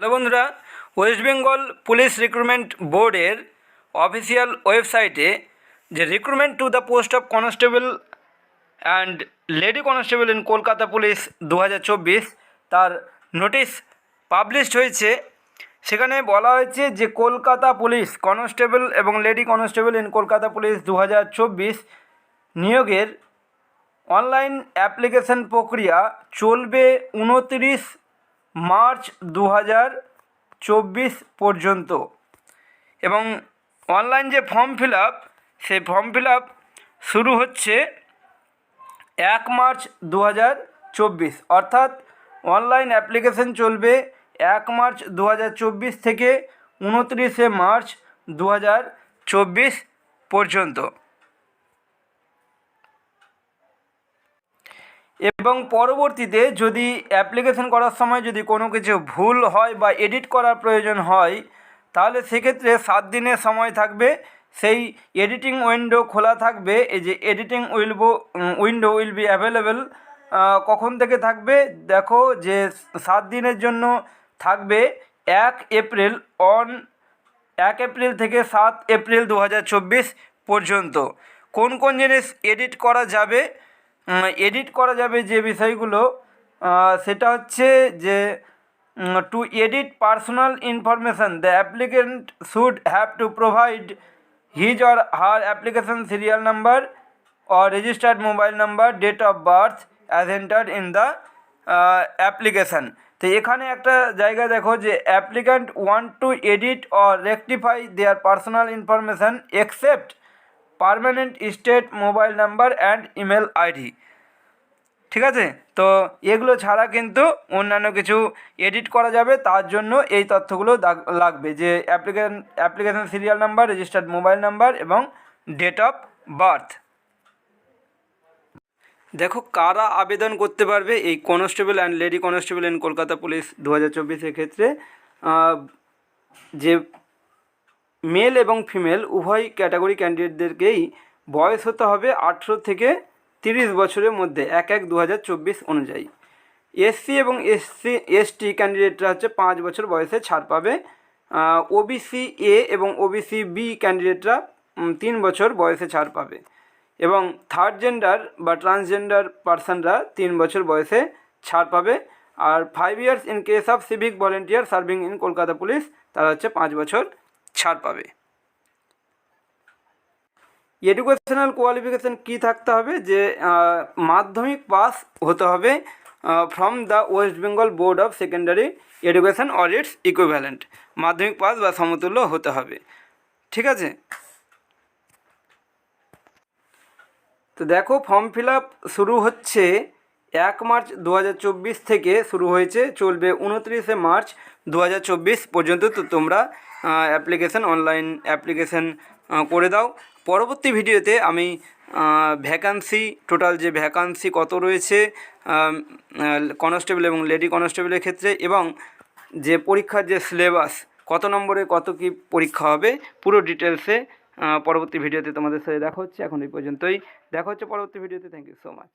Hello বন্ধুরা West Bengal police recruitment বোর্ডের official ওয়েবসাইটে যে recruitment to the post of constable and lady constable in Kolkata police দু হাজার চব্বিশ, তার নোটিশ পাবলিশড হয়েছে। সেখানে বলা হয়েছে যে কলকাতা পুলিশ কনস্টেবল এবং lady constable in Kolkata police দু হাজার চব্বিশ নিয়োগের অনলাইন অ্যাপ্লিকেশন প্রক্রিয়া চলবে উনত্রিশ মার্চ দু হাজার চব্বিশ পর্যন্ত। এবং অনলাইন যে ফর্ম ফিল সেই ফর্ম ফিল শুরু হচ্ছে এক মার্চ দু হাজার চব্বিশ। অর্থাৎ অনলাইন অ্যাপ্লিকেশন চলবে এক মার্চ দু হাজার চব্বিশ থেকে উনত্রিশে মার্চ দু হাজার চব্বিশ পর্যন্ত। এবং পরবর্তীতে যদি অ্যাপ্লিকেশন করার সময় যদি কোনো কিছু ভুল হয় বা এডিট করার প্রয়োজন হয়, তাহলে সেক্ষেত্রে সাত দিনের সময় থাকবে। সেই এডিটিং উইন্ডো খোলা থাকবে। এই যে editing will be window will be available কখন থেকে থাকবে? দেখো যে সাত দিনের জন্য থাকবে এক এপ্রিল অন এক এপ্রিল থেকে সাত এপ্রিল দু হাজার চব্বিশ পর্যন্ত। কোন কোন জিনিস এডিট করা যাবে? এডিট করা যাবে যে বিষয়গুলো সেটা হচ্ছে যে to edit personal information the applicant should have to provide his or her application serial number or registered mobile number date of birth as entered in the uh, তো এখানে একটা জায়গা দেখো যে applicant want to edit or rectify their personal information except permanent state mobile number and email ID. ঠিক আছে? তো এগুলো ছাড়া কিন্তু অন্যান্য কিছু এডিট করা যাবে। তার জন্য এই তথ্যগুলো লাগবে যে application application serial number, registered mobile number এবং ডেট অফ বার্থ। দেখো, কারা আবেদন করতে পারবে? এই constable and lady constable in Kolkata police দু হাজার চব্বিশের ক্ষেত্রে। যে মেল এবং ফিমেল, উভয় ক্যাটাগরি ক্যান্ডিডেটদেরকেই বয়স হতে হবে আঠেরো থেকে তিরিশ বছরের মধ্যে, এক এক দু অনুযায়ী। এসসি এবং এসসি, এসটি ক্যান্ডিডেটরা হচ্ছে পাঁচ বছর বয়সে ছাড় পাবে। ওবিসি এ এবং ওবিসি বি ক্যান্ডিডেটরা তিন বছর বয়সে ছাড় পাবে। এবং থার্ড জেন্ডার বা ট্রান্সজেন্ডার পার্সনরা তিন বছর বয়সে ছাড় পাবে। আর five years in case of civic volunteer serving in Kolkata police, তারা হচ্ছে পাঁচ বছর ছাড় পাবে। এডুকেশনাল কোয়ালিফিকেশান কী থাকতে হবে? যে মাধ্যমিক পাস হতে হবে from the West Bengal board of secondary education or its equivalent Madhyamik pass বা সমতুল্য হতে হবে। ঠিক আছে? তো দেখো ফর্ম ফিল শুরু হচ্ছে এক মার্চ দু হাজার চব্বিশ থেকে শুরু হয়েছে, চলবে উনত্রিশে মার্চ দু হাজার চব্বিশ পর্যন্ত। তো তোমরা অ্যাপ্লিকেশান অনলাইন অ্যাপ্লিকেশান করে দাও। পরবর্তী ভিডিওতে আমি ভ্যাকান্সি টোটাল যে ভ্যাকান্সি কত রয়েছে কনস্টেবল এবং লেডি কনস্টেবলের ক্ষেত্রে এবং যে পরীক্ষার যে সিলেবাস কত নম্বরে কত কি পরীক্ষা হবে, পুরো ডিটেলসে পরবর্তী ভিডিওতে তোমাদের সাথে দেখা হচ্ছে। এখন এই পর্যন্তই। দেখা হচ্ছে পরবর্তী ভিডিওতে। Thank you so much